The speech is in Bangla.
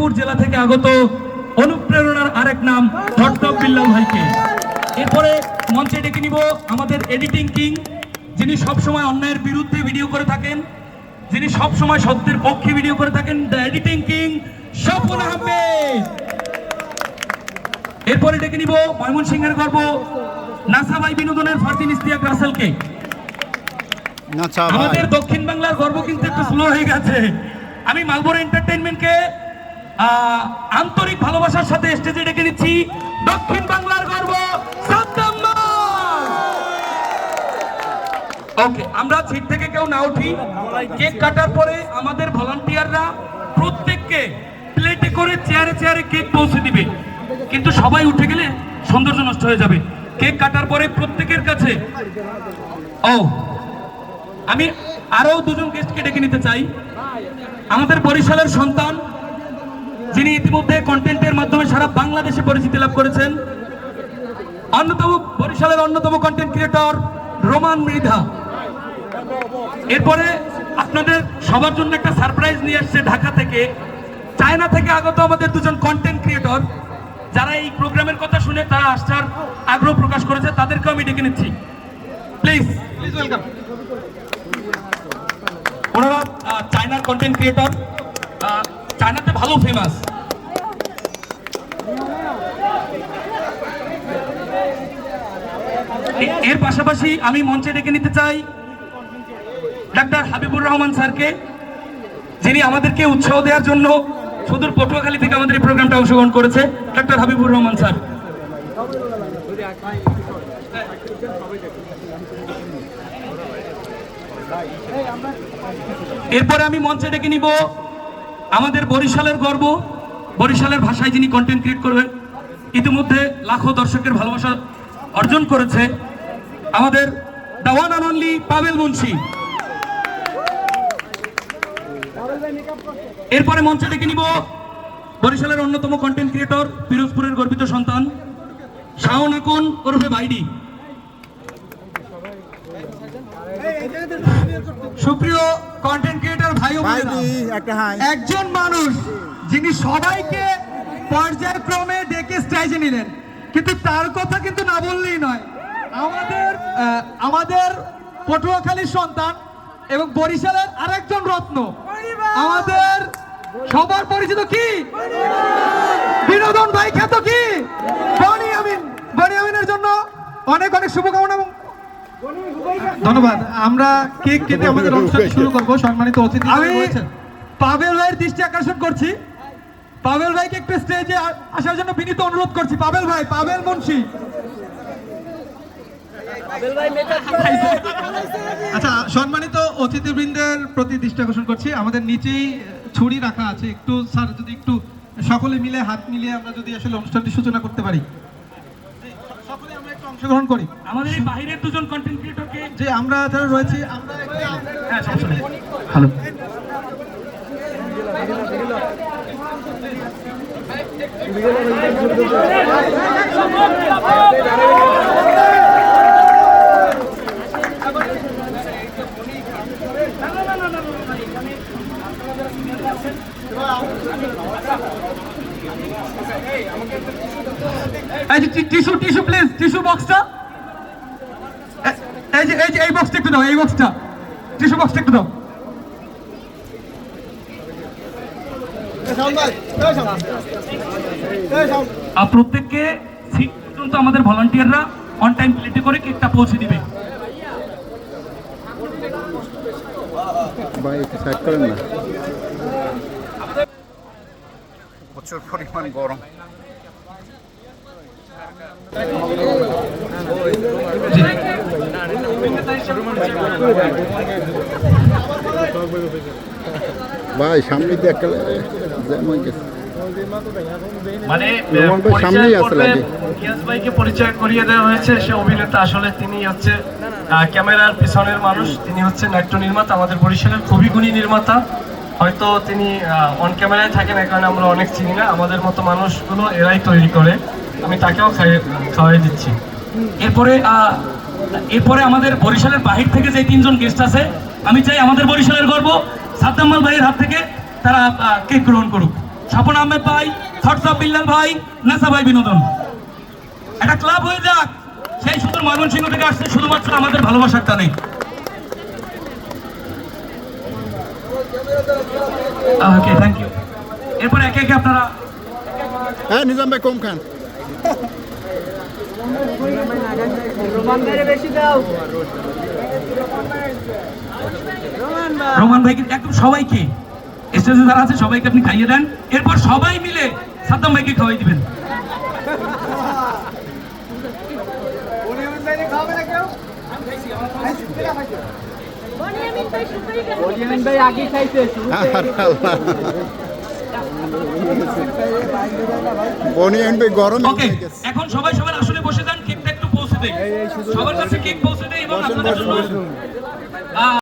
মেদিনীপুর জেলা থেকে আগত অনুপ্রেরণার আরেক নাম ধট্টপ বিল্লাল ভাইকে। এরপরে মঞ্চে ডেকে নিব আমাদের এডিটিং কিং যিনি সবসময় অন্যায়ের বিরুদ্ধে ভিডিও করে থাকেন যিনি সবসময় সত্যের পক্ষে ভিডিও করে থাকেন the editing king Swapan Ahmed. এরপরে ডেকে নিব ময়মনসিংহের গর্ব নাসাবাই বিনোদনের ফারদিন ইস্তিয়াক রাসেলকে আমাদের দক্ষিণ বাংলার গর্ব কিন্তু একটু স্লো হয়ে গেছে। আমি মালবোর এন্টারটেইনমেন্টকে আহ, আন্তরিক ভালোবাসার সাথে স্টেজে ডেকে নিচ্ছি দক্ষিণ বাংলার গর্ব ওকে আমরা সিট থেকে কেউ না উঠি। কেক কাটার পরে আমাদের ভলান্টিয়াররা প্রত্যেককে প্লেটে করে চেয়ারে চেয়ারে কেক পৌঁছে দিবে। কিন্তু সবাই উঠে গেলে সৌন্দর্য নষ্ট হয়ে যাবে। কেক কাটার পরে প্রত্যেকের কাছে ও, আমি আরও দুজন গেস্টকে ডেকে নিতে চাই। আমাদের বরিশালের সন্তান যিনি ইতিমধ্যে কন্টেন্টের মাধ্যমে সারা বাংলাদেশে পরিচিতি লাভ করেছেন অন্যতম বরিশালের অন্যতম কন্টেন্ট ক্রিয়েটর রোমান মৃধা। এরপরে আপনাদের সবার জন্য একটা সারপ্রাইজ নিয়ে আসছে ঢাকা থেকে। চায়না থেকে আগত আমাদের দুজন কন্টেন্ট ক্রিয়েটর যারা এই প্রোগ্রামের কথা শুনে তারা আসার আগ্রহ প্রকাশ করেছে তাদেরকে আমি ডেকে নিচ্ছি। প্লিজ প্লিজ ওয়েলকাম ওনারা চায়নার কন্টেন্ট ক্রিয়েটর চায়নাতে ভালো ফেমাস এর পাশাপাশি আমি মঞ্চে ডেকে নিতে চাই ডাক্তার হাবিবুর রহমান স্যারকে, যিনি আমাদেরকে উৎসাহ দেওয়ার জন্য সুদূর পটুয়াখালী থেকে আমাদের এই প্রোগ্রামটা অংশগ্রহণ করেছে, ডাক্তার হাবিবুর রহমান স্যার। এরপরে আমি মঞ্চে ডেকে নিব আমাদের বরিশালের গর্ব, বরিশালের ভাষায় যিনি কন্টেন্ট ক্রিয়েট করবেন, ইতিমধ্যে লাখো দর্শকের ভালোবাসা অর্জন করেছে আমাদের the one and only Pabel Munshi. এরপরে মঞ্চে ডেকে নিব বরিশালের অন্যতম কন্টেন্ট ক্রিয়েটর পিরোজপুরের গর্বিত সন্তান, শাওন আকন ওরফে বাইডি। সুপ্রিয় কন্টেন্ট ক্রিয়েটর ভাই একজন মানুষ যিনি সবাইকে পর্যায়ক্রমে ডেকে স্টেজে নিলেন। কিন্তু তার কথা কিন্তু না বললেই নয়। আমাদের আমাদের পটুয়াখালীর সন্তান এবং বরিশালের আরেকজন রত্ন। আমাদের সবার পরিচিত কি? বিনোদন ভাই খ্যাত কি? বনি আমিন বনি আমিনের জন্য অনেক অনেক শুভকামনা এবং ধন্যবাদ। আমরা কেক কেটে আমাদের অনুষ্ঠান শুরু করব। সম্মানিত অতিথি আমি পাবেল ভাইয়ের দৃষ্টি আকর্ষণ করছি। পাবেল ভাইকে একটু স্টেজে আসার জন্য বিনীত অনুরোধ করছি। পাবেল ভাই পাবেল মুন্সি। আচ্ছা সম্মানিত অতিথিবৃন্দের প্রতি দৃষ্টি আকর্ষণ করছি। আমাদের নিচেই ছুরি রাখা আছে। একটু স্যার যদি একটু সকলে মিলে হাত মিলিয়ে আমরা যদি আসলে অনুষ্ঠানটি সূচনা করতে পারি। অংশগ্রহণ করি আমাদের এই বাইরের দুজন কন্টেন্ট ক্রিয়েটরকে যে আমরা যারা রয়েছি আমরা হ্যাঁ সমস্যা নেই টিস্যু টিস্যু টিস্যু বক্সটা এই একটু এই বক্সটা টিস্যু প্রত্যেককে সিট পর্যন্ত আমাদের ভলান্টিয়াররা অন টাইম প্লেটে করে কেকটা পৌঁছে দিবে। ভাই একটু সাইড করেন না। প্রচুর পরিমাণ গরম। ভাই সামনে দিয়ে একটা জ্যাম গেছে। মানে পরিচয় সামনেই আছে লাগে। ইয়াস ভাইকে পরিচয় করিয়ে দেওয়া হয়েছে সে অভিনেতা আসলে তিনি হচ্ছে। ক্যামেরার পিছনের মানুষ, তিনি হচ্ছে নাট্য নির্মাতা, আমাদের বরিশালের খুবই গুণী নির্মাতা। হয়তো তিনি অন ক্যামেরায় থাকেন এই কারণে আমরা অনেক চিনি না। আমাদের মতো মানুষগুলো এরাই তৈরি করে। আমি তাকেও খাইয়ে, খাওয়াই দিচ্ছি। এরপরে এরপরে আমাদের বরিশালের বাহির থেকে যে তিনজন গেস্ট আছে, আমি চাই আমাদের বরিশালের গর্ব সাদ্দামাল ভাইয়ের হাত থেকে তারা কেক গ্রহণ করুক। স্বপন আহমেদ ভাই থটসব বিল্লাল ভাই, নাসা ভাই বিনোদন। একটা ক্লাব হয়ে যাক। সেই শুধু ময়মনসিংহ থেকে আসছে শুধুমাত্র আমাদের ভালোবাসার টানে। ওকে থ্যাংক ইউ এরপর একে একে আপনারা হ্যাঁ নিজাম ভাই কম খান। রোমান ভাইকে একদম সবাইকে। স্টেজে যারা আছে সবাইকে আপনি খাইয়ে দেন। এরপর সবাই মিলে সাদ্দাম ভাইকে খাওয়াই দিবেন বনিয়ামিন ভাই সুপারি কেমন আর আল্লাহ। বনি আনবে গরম ওকে এখন সবাই সবার আসলে বসে যান কেকটা একটু পৌঁছে দেয় সবার কাছে কেক পৌঁছে দেয় এবং আপনাদের